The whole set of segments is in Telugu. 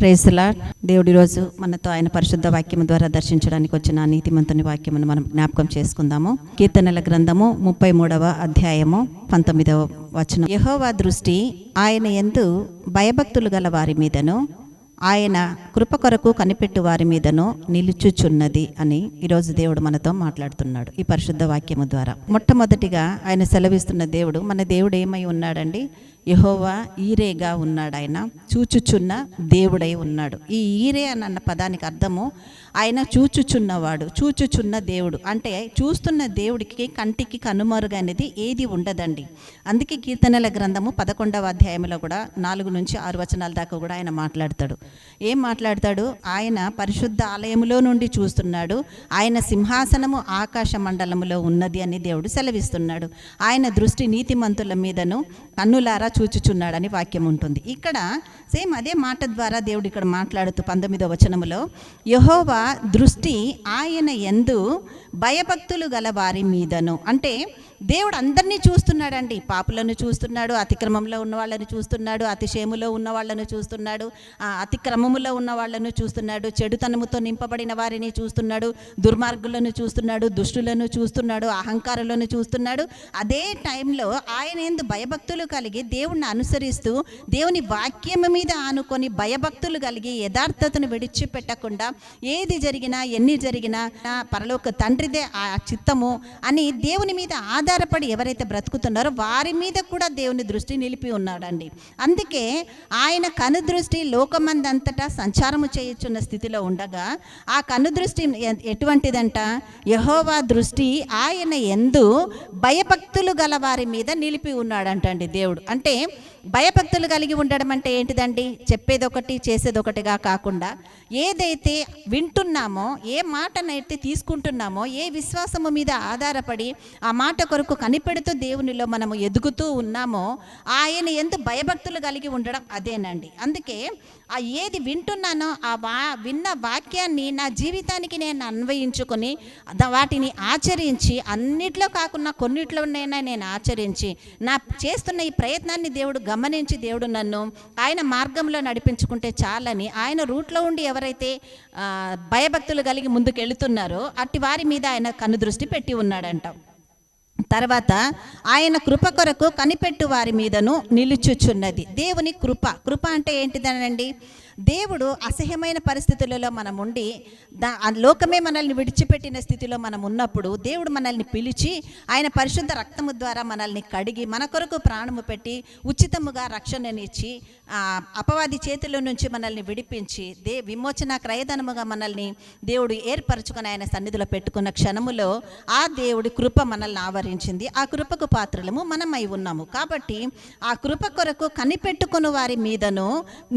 ప్రేసలా దేవుడి రోజు మనతో ఆయన పరిశుద్ధ వాక్యం ద్వారా దర్శించడానికి వచ్చిన నీతిమంతుని వాక్యమును మనం జ్ఞాపకం చేసుకుందాము. కీర్తనల గ్రంథము ముప్పై మూడవ అధ్యాయము పంతొమ్మిదవ వచనం. యహోవా దృష్టి ఆయన ఎందు భయభక్తులు గల వారి మీదను ఆయన కృప కొరకు కనిపెట్టు వారి మీదను నిలుచుచున్నది అని ఈరోజు దేవుడు మనతో మాట్లాడుతున్నాడు ఈ పరిశుద్ధ వాక్యము ద్వారా. మొట్టమొదటిగా ఆయన సెలవిస్తున్న దేవుడు మన దేవుడు ఏమై ఉన్నాడండి? యహోవా ఈరేగా ఉన్నాడు ఆయన. చూచుచున్న దేవుడై ఉన్నాడు. ఈ ఈరే అని అన్న పదానికి అర్థము ఆయన చూచుచున్నవాడు చూచుచున్న దేవుడు. అంటే చూస్తున్న దేవుడికి కంటికి కనుమరుగనేది ఏది ఉండదండి. అందుకే కీర్తనల గ్రంథము పదకొండవ అధ్యాయంలో కూడా నాలుగు నుంచి ఆరు వచనాల దాకా కూడా ఆయన మాట్లాడతాడు. ఏం మాట్లాడతాడు? ఆయన పరిశుద్ధ ఆలయములో నుండి చూస్తున్నాడు. ఆయన సింహాసనము ఆకాశ మండలములో ఉన్నది అని దేవుడు సెలవిస్తున్నాడు. ఆయన దృష్టి నీతిమంతుల మీదను కన్నులారా చూచుచున్నాడని వాక్యం ఉంటుంది. ఇక్కడ సేమ్ అదే మాట ద్వారా దేవుడు ఇక్కడ మాట్లాడుతూ పంతొమ్మిదో వచనములో యహోవా దృష్టి ఆయన ఎందు భయభక్తులు గల వారి మీదను. అంటే దేవుడు అందరినీ చూస్తున్నాడండి. పాపులను చూస్తున్నాడు అతిక్రమంలో ఉన్న వాళ్ళని చూస్తున్నాడు అతిశయములో ఉన్న వాళ్ళను చూస్తున్నాడు ఆ, అతిక్రమములో ఉన్న వాళ్ళను చూస్తున్నాడు చెడుతనముతో నింపబడిన వారిని చూస్తున్నాడు దుర్మార్గులను చూస్తున్నాడు దుష్టులను చూస్తున్నాడు అహంకారులను చూస్తున్నాడు. అదే టైంలో ఆయన ఎందు భయభక్తులు కలిగి దేవుణ్ణి అనుసరిస్తూ దేవుని వాక్యం మీద ఆనుకొని భయభక్తులు కలిగి యథార్థతను విడిచిపెట్టకుండా ఏది జరిగినా ఎన్ని జరిగినా పరలోక తండ్రిదే ఆ చిత్తము అని దేవుని మీద ఆధార ఆధారపడి ఎవరైతే బ్రతుకుతున్నారో వారి మీద కూడా దేవుని దృష్టి నిలిపి ఉన్నాడండి. అందుకే ఆయన కను దృష్టి లోకమందంతటా సంచారము చేయుచున్న స్థితిలో ఉండగా ఆ కను దృష్టి ఎటువంటిదంట? యహోవా దృష్టి ఆయన ఎందు భయభక్తులు గల వారి మీద నిలిపి ఉన్నాడంటండి దేవుడు. అంటే భయభక్తులు కలిగి ఉండడం అంటే ఏంటిదండి? చెప్పేది ఒకటి చేసేది ఒకటిగా కాకుండా ఏదైతే వింటున్నామో ఏ మాటనైతే తీసుకుంటున్నామో ఏ విశ్వాసము మీద ఆధారపడి ఆ మాట కొరకు కనిపెడుతూ దేవునిలో మనము ఎదుగుతూ ఉన్నామో ఆయన ఎంత భయభక్తులు కలిగి ఉండడం అదేనండి. అందుకే ఆ ఏది వింటున్నానో ఆ వా విన్న వాక్యాన్ని నా జీవితానికి నేను అన్వయించుకొని వాటిని ఆచరించి అన్నిట్లో కాకుండా కొన్నిట్లోనైనా నేను ఆచరించి నా చేస్తున్న ఈ ప్రయత్నాన్ని దేవుడు గమనించి దేవుడు నన్ను ఆయన మార్గంలో నడిపించుకుంటే చాలని ఆయన రూట్లో ఉండి ఎవరైతే భయభక్తులు కలిగి ముందుకెళ్తున్నారో అట్టి వారి మీద ఆయన కనుదృష్టి పెట్టి ఉన్నాడంట. తర్వాత ఆయన కృప కొరకు కనిపెట్టు వారి మీదను నిలుచుచున్నది. దేవుని కృప. కృప అంటే ఏంటిదనండి? దేవుడు అసహ్యమైన పరిస్థితులలో మనం ఉండి దా ఆ లోకమే మనల్ని విడిచిపెట్టిన స్థితిలో మనం ఉన్నప్పుడు దేవుడు మనల్ని పిలిచి ఆయన పరిశుద్ధ రక్తము ద్వారా మనల్ని కడిగి మన కొరకు ప్రాణము పెట్టి ఉచితముగా రక్షణనిచ్చి ఆ, అపవాది చేతుల నుంచి మనల్ని విడిపించి దే విమోచన క్రయధనముగా మనల్ని దేవుడు ఏర్పరచుకొని ఆయన సన్నిధిలో పెట్టుకున్న క్షణములో ఆ దేవుడి కృప మనల్ని ఆవరించింది. ఆ కృపకు పాత్రలము మనమై ఉన్నాము. కాబట్టి ఆ కృప కొరకు కనిపెట్టుకుని వారి మీదను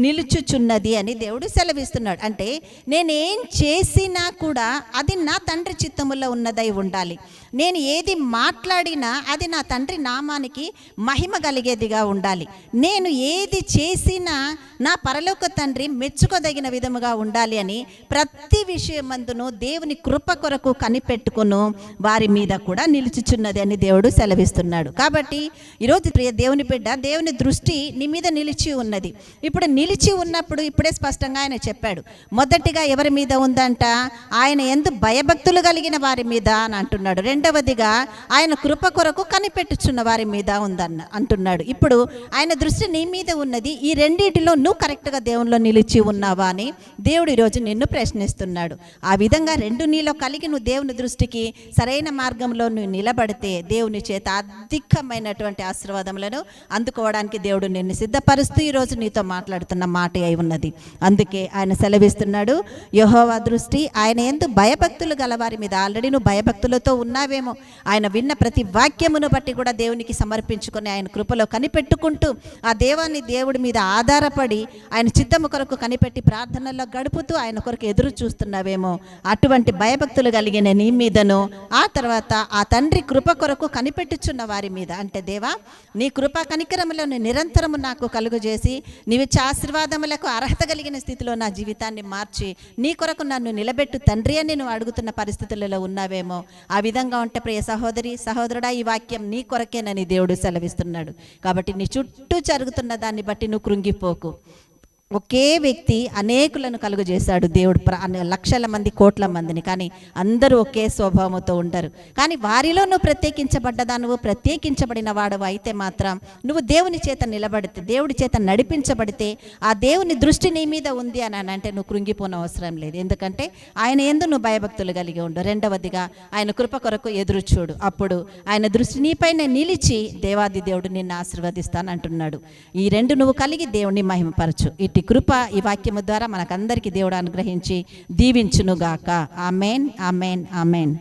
నిలుచుచున్నది అని దేవుడు సెలవిస్తున్నాడు. అంటే నేనేం చేసినా కూడా అది నా తండ్రి చిత్తములో ఉన్నదై ఉండాలి. నేను ఏది మాట్లాడినా అది నా తండ్రి నామానికి మహిమ కలిగేదిగా ఉండాలి. నేను ఏది చేసినా నా పరలోక తండ్రి మెచ్చుకోదగిన విధముగా ఉండాలి అని ప్రతి విషయమందును దేవుని కృప కొరకు కనిపెట్టుకును వారి మీద కూడా నిలుచుచున్నది అని దేవుడు సెలవిస్తున్నాడు. కాబట్టి ఈరోజు ప్రియ దేవుని బిడ్డ దేవుని దృష్టి నీ మీద నిలిచి ఉన్నది. ఇప్పుడు నిలిచి ఉన్నప్పుడు ఇప్పుడు స్పష్టంగా ఆయన చెప్పాడు. మొదటిగా ఎవరి మీద ఉందంట? ఆయన ఎందు భయభక్తులు కలిగిన వారి మీద అని అంటున్నాడు. రెండవదిగా ఆయన కృప కొరకు కనిపెట్టుచున్న వారి మీద ఉందన్న అంటున్నాడు. ఇప్పుడు ఆయన దృష్టి నీ మీద ఉన్నది. ఈ రెండింటిలో నువ్వు కరెక్ట్గా దేవునిలో నిలిచి ఉన్నావా అని దేవుడు ఈరోజు నిన్ను ప్రశ్నిస్తున్నాడు. ఆ విధంగా రెండు నీలో కలిగి నువ్వు దేవుని దృష్టికి సరైన మార్గంలో నువ్వు నిలబడితే దేవుని చేత అధికమైనటువంటి ఆశీర్వాదములను అందుకోవడానికి దేవుడు నిన్ను సిద్ధపరుస్తూ ఈరోజు నీతో మాట్లాడుతున్న మాట అయి ఉన్నది. అందుకే ఆయన సెలవిస్తున్నాడు యహోవా దృష్టి ఆయన ఎందు భయభక్తులు గలవారి మీద. ఆల్రెడీ నువ్వు భయభక్తులతో ఉన్నావేమో. ఆయన విన్న ప్రతి వాక్యమును బట్టి కూడా దేవునికి సమర్పించుకొని ఆయన కృపలో కనిపెట్టుకుంటూ ఆ దేవాన్ని దేవుడి మీద ఆధారపడి ఆయన చిత్తము కొరకు కనిపెట్టి ప్రార్థనల్లో గడుపుతూ ఆయన కొరకు ఎదురు చూస్తున్నావేమో. అటువంటి భయభక్తులు కలిగిన నీ మీదను ఆ తర్వాత ఆ తండ్రి కృప కొరకు కనిపెట్టుచున్న వారి మీద. అంటే దేవా నీ కృప కనికరములను నిరంతరము నాకు కలుగజేసి నీవిచ్చే ఆశీర్వాదములకు అర్హత కలిగిన స్థితిలో నా జీవితాన్ని మార్చి నీ కొరకు నన్ను నిలబెట్టు తండ్రి అని నువ్వు అడుగుతున్న పరిస్థితులలో ఉన్నావేమో ఆ విధంగా ఉంటే ప్రియ సహోదరి సహోదరుడా ఈ వాక్యం నీ కొరకేనని దేవుడు సెలవిస్తున్నాడు. కాబట్టి నీ చుట్టూ జరుగుతున్న దాన్ని బట్టి నువ్వు కృంగిపోకు. ఒకే వ్యక్తి అనేకులను కలుగజేశాడు దేవుడు. ప్ర- అనే లక్షల మంది కోట్ల మందిని. కానీ అందరూ ఒకే స్వభావంతో ఉండరు కానీ వారిలో నువ్వు ప్రత్యేకించబడ్డదా నువ్వు ప్రత్యేకించబడిన వాడవు అయితే మాత్రం నువ్వు దేవుని చేత నిలబడితే దేవుడి చేత నడిపించబడితే ఆ దేవుని దృష్టి నీ మీద ఉంది అని అంటే నువ్వు కృంగిపోన అవసరం లేదు. ఎందుకంటే ఆయన ఎందు నువ్వు భయభక్తులు కలిగి ఉండు. రెండవదిగా ఆయన కృప కొరకు ఎదురు చూడు. అప్పుడు ఆయన దృష్టి నీపైన నిలిచి దేవాది దేవుడు నిన్ను ఆశీర్వదిస్తానంటున్నాడు ఈ రెండు నువ్వు కలిగి దేవుణ్ణి మహిమపరచు. ఇటు కృప ఈ వాక్యము ద్వారా మనకందరికీ దేవుడు అనుగ్రహించి దీవించునుగాక. Amen amen amen.